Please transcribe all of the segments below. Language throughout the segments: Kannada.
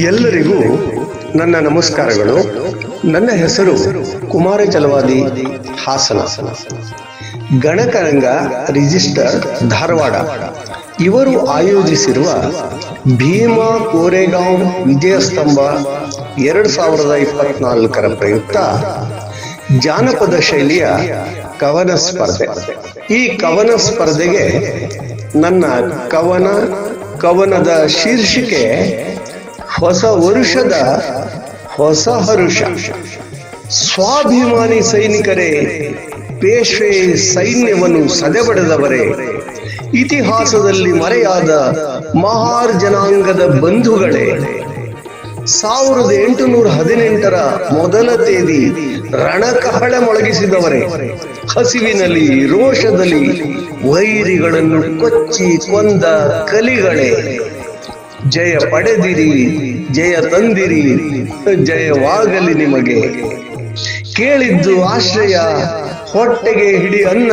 ಎಲ್ಲರಿಗೂ ನನ್ನ ನಮಸ್ಕಾರಗಳು. ನನ್ನ ಹೆಸರು ಕುಮಾರ ಚಲವಾದಿ ಹಾಸನ. ಗಣಕರಂಗ ರಿಜಿಸ್ಟರ್ ಧಾರವಾಡ. ಇವರು ಆಯೋಜಿಸಿರುವ ಭೀಮಾ ಕೋರೆಗಾಂವ್ ವಿಜಯ ಸ್ತಂಭ ಎರಡು ಸಾವಿರದ ಇಪ್ಪತ್ನಾಲ್ಕರ ಪ್ರಯುಕ್ತ ಜಾನಪದ ಶೈಲಿಯ ಕವನ ಸ್ಪರ್ಧೆ. ಈ ಕವನ ಸ್ಪರ್ಧೆಗೆ ನನ್ನ ಕವನ, ಕವನದ ಶೀರ್ಷಿಕೆ ಹೊಸ ವರುಷದ ಹೊಸ ಹರುಷ. ಸ್ವಾಭಿಮಾನಿ ಸೈನಿಕರೇ, ಪೇಶ್ವೆ ಸೈನ್ಯವನ್ನು ಸದೆಬಡೆದವರೇ. ಇತಿಹಾಸದಲ್ಲಿ ಮರೆಯಾದ ಮಹಾರ್ ಜನಾಂಗದ ಬಂಧುಗಳೇ, ಸಾವಿರದ ಎಂಟುನೂರ ಹದಿನೆಂಟರ ಮೊದಲ ತೇದಿ ರಣಕಹಳ ಮೊಳಗಿಸಿದವರೇ. ಹಸಿವಿನಲ್ಲಿ, ರೋಷದಲ್ಲಿ ವೈರಿಗಳನ್ನು ಕೊಚ್ಚಿ ಕೊಂದ ಕಲಿಗಳೇ. ಜಯ ಪಡೆದಿರಿ, ಜಯ ತಂದಿರಿ, ಜಯವಾಗಲಿ ನಿಮಗೆ. ಕೇಳಿದ್ದು ಆಶ್ರಯ, ಹೊಟ್ಟೆಗೆ ಹಿಡಿ ಅನ್ನ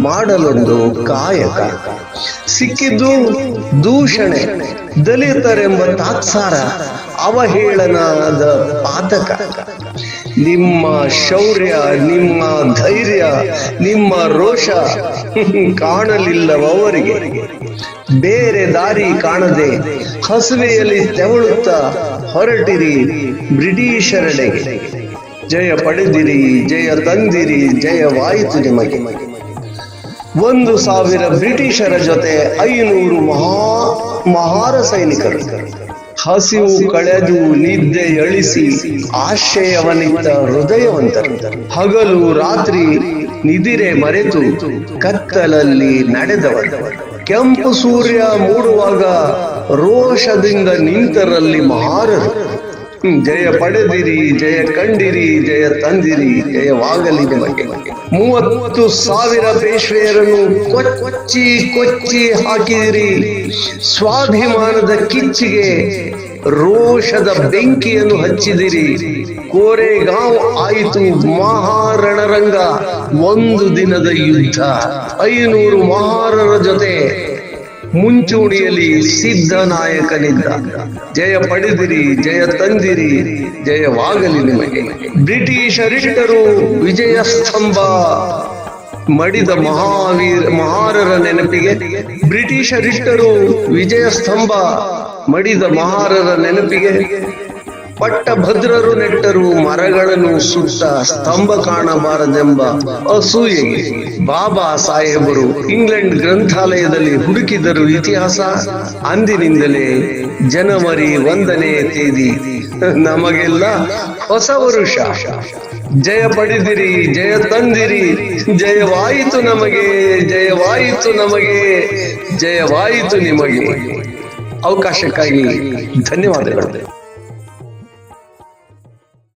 ಮಾಡಲೊಂದು ಕಾಯಕ. ಸಿಕ್ಕಿದ್ದು ದೂಷಣೆ, ದಲಿತರೆಂಬ ತಾತ್ಸಾರ ಅವಹೇಳನದ ಪಾತಕ. ನಿಮ್ಮ ಶೌರ್ಯ, ನಿಮ್ಮ ಧೈರ್ಯ, ನಿಮ್ಮ ರೋಷ ಕಾಣಲಿಲ್ಲವರಿಗೆ ಬೇರೆ ದಾರಿ ಕಾಣದೆ ಹಸುವೆಯಲ್ಲಿ ತೆವಳುತ್ತಾ ಹೊರಟಿರಿ ಬ್ರಿಟಿಷರೆಡೆಗೆ. ಜಯ ಪಡೆದಿರಿ, ಜಯ ತಂದಿರಿ ಜಯವಾಯಿತು ನಿಮಗೆ. ಒಂದು ಸಾವಿರ ಬ್ರಿಟಿಷರ ಜೊತೆ ಐನೂರು ಮಹಾ ಮಹಾರ ಸೈನಿಕರು ಹಸಿವು ಕಳೆದು ನಿದ್ದೆ ಎಳಿಸಿ ಆಶ್ರಯವನಿದ್ದ ಹೃದಯವಂತ ಹಗಲು ರಾತ್ರಿ ನಿದಿರೆ ಮರೆತು ಕತ್ತಲಲ್ಲಿ ನಡೆದವ ಕೆಂಪು ಸೂರ್ಯ ಮೂಡುವಾಗ ರೋಷದಿಂದ ನಿಂತರಲ್ಲಿ ಮಹಾರರು. ಜಯ ಪಡೆದಿರಿ, ಜಯ ಕಂಡಿರಿ, ಜಯ ತಂದಿರಿ ಜಯವಾಗಲಿ ನಿಮಗೆ. ಮೂವತ್ತು ಸಾವಿರ ಪೇಶ್ವೆಯರನ್ನು ಕೊಚ್ಚಿ ಕೊಚ್ಚಿ ಹಾಕಿದಿರಿ. ಸ್ವಾಭಿಮಾನದ ಕಿಚ್ಚಿಗೆ ರೋಷದ ಬೆಂಕಿಯನ್ನು ಹಚ್ಚಿದಿರಿ. ಕೋರೆಗಾಂವ್ ಆಯಿತು ಮಹಾರಣರಂಗ. ಒಂದು ದಿನದ ಯುದ್ಧ. ಐನೂರು ಮಹಾರರ ಜೊತೆ ಮುಂಚೂಣಿಯಲ್ಲಿ ಸಿದ್ಧ ನಾಯಕನಿದ್ದ. ಜಯ ಪಡೆದಿರಿ, ಜಯ ತಂದಿರಿ ಜಯವಾಗಲಿ ನಿಮಗೆ. ಬ್ರಿಟಿಷರಿಟ್ಟರು ವಿಜಯ ಸ್ತಂಭ ಮಡಿದ ಮಹಾವೀರ, ಮಹಾರರ ನೆನಪಿಗೆ ಬ್ರಿಟಿಷರಿಟ್ಟರು ವಿಜಯ ಸ್ತಂಭ ಮಡಿದ ಮಹಾರರ ನೆನಪಿಗೆ ಪಟ್ಟಭದ್ರರು ನೆಟ್ಟರು, ಮರಗಳನ್ನು ಸುತ್ತ ಸ್ತಂಭ ಕಾಣಬಾರದೆಂಬ ಅಸೂಯೆಗೆ ಬಾಬಾ ಸಾಹೇಬರು ಇಂಗ್ಲೆಂಡ್ ಗ್ರಂಥಾಲಯದಲ್ಲಿ ಹುಡುಕಿದರು ಇತಿಹಾಸ. ಅಂದಿನಿಂದಲೇ ಜನವರಿ ಒಂದನೇ ತೇದಿ ನಮಗೆಲ್ಲ ಹೊಸ ವರುಷ. ಜಯ ಪಡೆದಿರಿ, ಜಯ ತಂದಿರಿ, ಜಯವಾಯಿತು ನಮಗೆ ಜಯವಾಯಿತು ನಮಗೆ, ಜಯವಾಯಿತು ನಿಮಗೆ. ಅವಕಾಶಕ್ಕಾಗಿ ಧನ್ಯವಾದಗಳು.